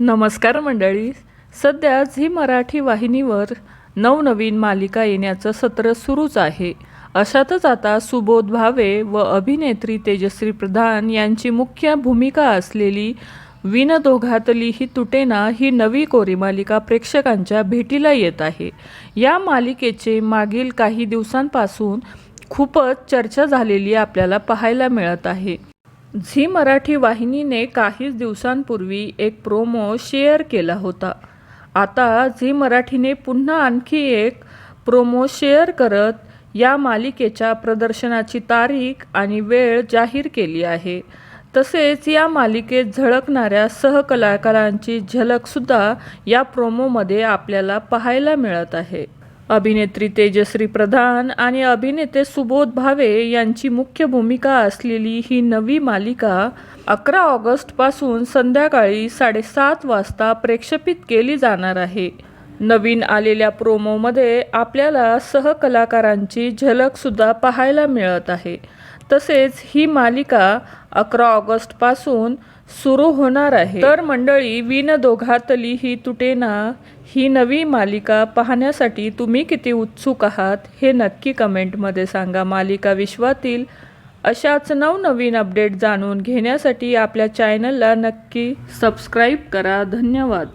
नमस्कार मंडळी. सध्या झी मराठी वाहिनीवर नवनवीन मालिका येण्याचं सत्र सुरूच आहे. अशातच आता सुबोध भावे व अभिनेत्री तेजश्री प्रधान यांची मुख्य भूमिका असलेली विन दोघातली ही तुटेना ही नवी कोरी मालिका प्रेक्षकांच्या भेटीला येत आहे. या मालिकेचे मागील काही दिवसांपासून खूपच चर्चा झालेली आपल्याला पाहायला मिळत आहे. झी मराठी वाहिनीने काहीच दिवसांपूर्वी एक प्रोमो शेअर केला होता. आता झी मराठीने पुन्हा आणखी एक प्रोमो शेअर करत या मालिकेच्या प्रदर्शनाची तारीख आणि वेळ जाहीर केली आहे. तसेच या मालिकेत झळकणाऱ्या सहकलाकारांची झलकसुद्धा या प्रोमोमध्ये आपल्याला पाहायला मिळत आहे. अभिनेत्री तेजश्री प्रधान आणि अभिनेते सुबोध भावे यांची मुख्य भूमिका असलेली ही नवी मालिका अकरा ऑगस्टपासून संध्याकाळी साडेसात वाजता प्रेक्षेपित केली जाणार आहे. नवीन आलेल्या प्रोमोमध्ये आपल्याला सहकलाकारांची झलकसुद्धा पाहायला मिळत आहे. तसेच ही मालिका अकरा ऑगस्टपासून सुरू होणार आहे. तर मंडळी विन दोघातली ही तुटेना ही नवी मालिका पाहण्यासाठी तुम्ही किती उत्सुक आहात हे नक्की कमेंटमध्ये सांगा. मालिका विश्वातील अशाच नवनवीन अपडेट जाणून घेण्यासाठी आपल्या चॅनलला नक्की सबस्क्राईब करा. धन्यवाद.